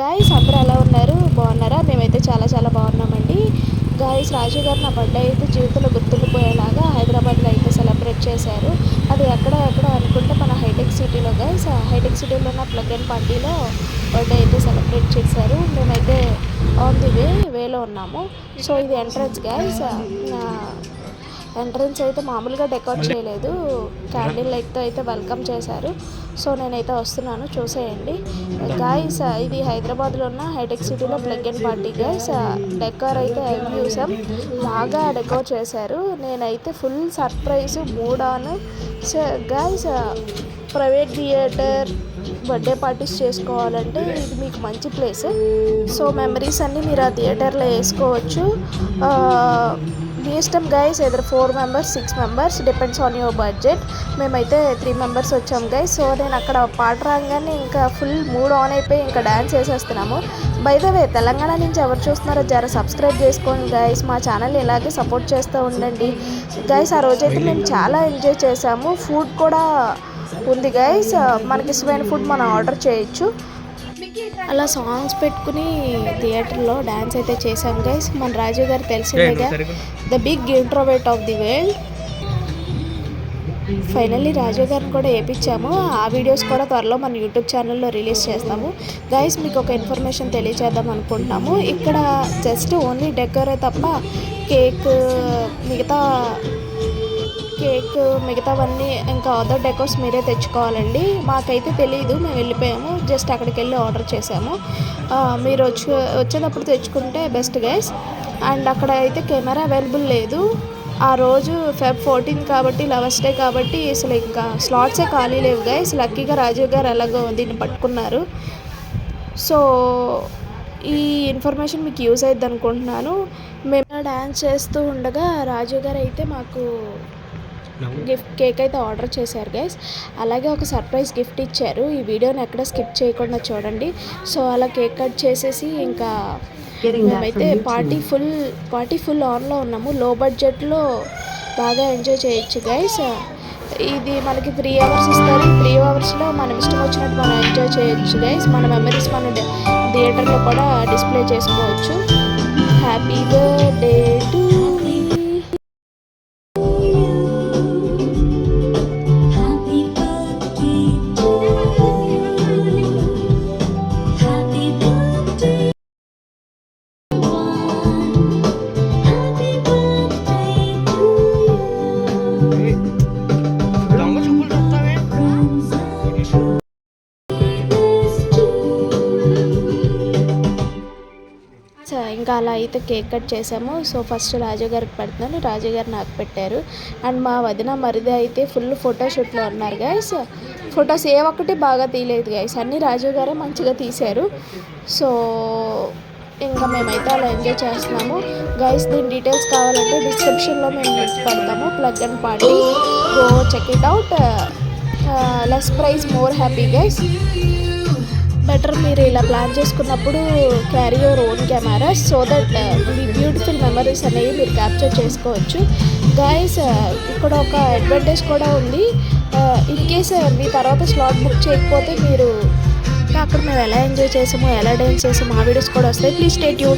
Guys అందరూ ఎలా ఉన్నారు? బాగున్నారా? మేమైతే చాలా చాలా బాగున్నామండి. గాయస్ రాజు గారు నా బర్త్డే అయితే జీవితంలో గుర్తుండిపోయేలాగా హైదరాబాద్లో అయితే సెలబ్రేట్ చేశారు. అది ఎక్కడ ఎక్కడ అనుకుంటే మన హైటెక్ సిటీలో గాయస్ హైటెక్ సిటీలో ఉన్న ప్లగ్ అండ్ పార్టీలో బర్త్డే అయితే సెలబ్రేట్ చేశారు. మేమైతే ఆన్ ది వే వేలో ఉన్నాము. సో ఇది ఎంట్రన్స్ గైస్ ఎంట్రన్స్ అయితే మామూలుగా డెకరేట్ చేయలేదు. క్యాండిల్ లైట్తో అయితే వెల్కమ్ చేశారు. సో నేనైతే వస్తున్నాను చూసేయండి. గాయస్ ఇది హైదరాబాద్లో ఉన్న హైటెక్ సిటీలో plug and party guys decor అయితే చూసాం. బాగా డెకోర్ చేశారు. నేనైతే full surprise మూడాను so guys private theatre birthday parties చేసుకోవాలంటే ఇది మీకు మంచి ప్లేస్ సో మెమరీస్ అన్నీ మీరు ఆ థియేటర్లో వేసుకోవచ్చు. ఆ, మీ ఇష్టం గైస్ ఎదురు four members six members depends on your budget మేమైతే త్రీ మెంబర్స్ వచ్చాం గైస్ సో నేను అక్కడ పాట రాగానే ఇంకా ఫుల్ మూడ్ ఆన్ అయిపోయి ఇంకా డ్యాన్స్ వేసేస్తున్నాము వే తెలంగాణ నుంచి ఎవరు చూస్తున్నారో జర సబ్స్క్రైబ్ చేసుకోండి గైస్ మా ఛానల్ ఇలాగే సపోర్ట్ చేస్తూ ఉండండి. గైస్ ఆ రోజైతే మేము చాలా ఎంజాయ్ చేసాము ఫుడ్ కూడా ఉంది గైస్ మనకి ఇష్టమైన ఫుడ్ మనం ఆర్డర్ చేయొచ్చు. అలా సాంగ్స్ పెట్టుకుని థియేటర్లో డ్యాన్స్ అయితే చేసాం గైస్ మన రాజు గారు తెలిసిందేగా the big introvert of the world finally Raju గారిని కూడా వేయించాము ఆ వీడియోస్ కూడా త్వరలో మన యూట్యూబ్ ఛానల్లో రిలీజ్ చేస్తాము. గైస్ మీకు ఒక ఇన్ఫర్మేషన్ తెలియజేద్దాం అనుకుంటున్నాము. ఇక్కడ జస్ట్ ఓన్లీ డెకరే తప్ప కేక్ మిగతా కేక్ మిగతావన్నీ ఇంకా అదర్ డెకోర్స్ మీరే తెచ్చుకోవాలండి. మాకైతే తెలియదు మేము వెళ్ళిపోయాము జస్ట్ అక్కడికి వెళ్ళి ఆర్డర్ చేసాము మీరు వచ్చి వచ్చేటప్పుడు తెచ్చుకుంటే బెస్ట్ గైస్ అండ్ అక్కడ అయితే కెమెరా అవైలబుల్ లేదు. ఆ రోజు ఫెబ్ ఫోర్టీన్ కాబట్టి లవర్స్ డే కాబట్టి అసలు ఇంకా స్లాట్సే ఖాళీ లేవు గైస్ లక్కీగా రాజీవ్ గారు ఎలాగో దీన్ని పట్టుకున్నారు. సో ఈ ఇన్ఫర్మేషన్ మీకు యూజ్ అవుద్ది అనుకుంటున్నాను. మేము డ్యాన్స్ చేస్తూ ఉండగా రాజు గారు అయితే మాకు గిఫ్ట్ కేక్ అయితే ఆర్డర్ చేశారు గైస్. అలాగే ఒక సర్ప్రైజ్ గిఫ్ట్ ఇచ్చారు. ఈ వీడియోని ఎక్కడ స్కిప్ చేయకుండా చూడండి. సో అలా కేక్ కట్ చేసేసి ఇంకా మేమైతే పార్టీ ఫుల్ పార్టీ ఫుల్ ఆన్లో ఉన్నాము. లో బడ్జెట్లో బాగా ఎంజాయ్ చేయొచ్చు గైస్. ఇది మనకి త్రీ అవర్స్ ఇస్తారు. త్రీ అవర్స్లో మనం ఇష్టం వచ్చినట్టు మనం ఎంజాయ్ చేయొచ్చు గైస్. మన మెమరీస్ మన థియేటర్లో కూడా డిస్ప్లే చేసుకోవచ్చు. హ్యాపీ బర్త్డే అలా అయితే కేక్ కట్ చేసాము. సో ఫస్ట్ రాజు గారికి పెడుతున్నాను. రాజు గారు నాకు పెట్టారు. అండ్ మా వదిన మరిది అయితే ఫుల్ ఫోటోషూట్లో ఉన్నారు గైస్ ఫొటోస్ ఏ ఒక్కటి బాగా తీయలేదు గైస్ అన్నీ రాజు గారే మంచిగా తీశారు. సో ఇంకా మేమైతే అలా ఎంజాయ్ చేస్తున్నాము. గైస్ దీని డీటెయిల్స్ కావాలంటే డిస్క్రిప్షన్లో మేము లింక్ పెడతాము plug and party. Go check it out less price more happy guys better మీరు ఇలా ప్లాన్ చేసుకున్నప్పుడు carry your own camera so that me beautiful memories అనేవి మీరు క్యాప్చర్ చేసుకోవచ్చు. గాయస్ uh, ఇక్కడ ఒక అడ్వాంటేజ్ కూడా ఉంది. Uh, ఇన్ కేస్ uh, మీ తర్వాత స్లాట్ బుక్ చేయకపోతే మీరు అక్కడ మేము ఎలా ఎంజాయ్ చేసామో ఎలా డ్యాన్స్ చేసామో ఆ వీడియోస్ కూడా వస్తాయి. Please state you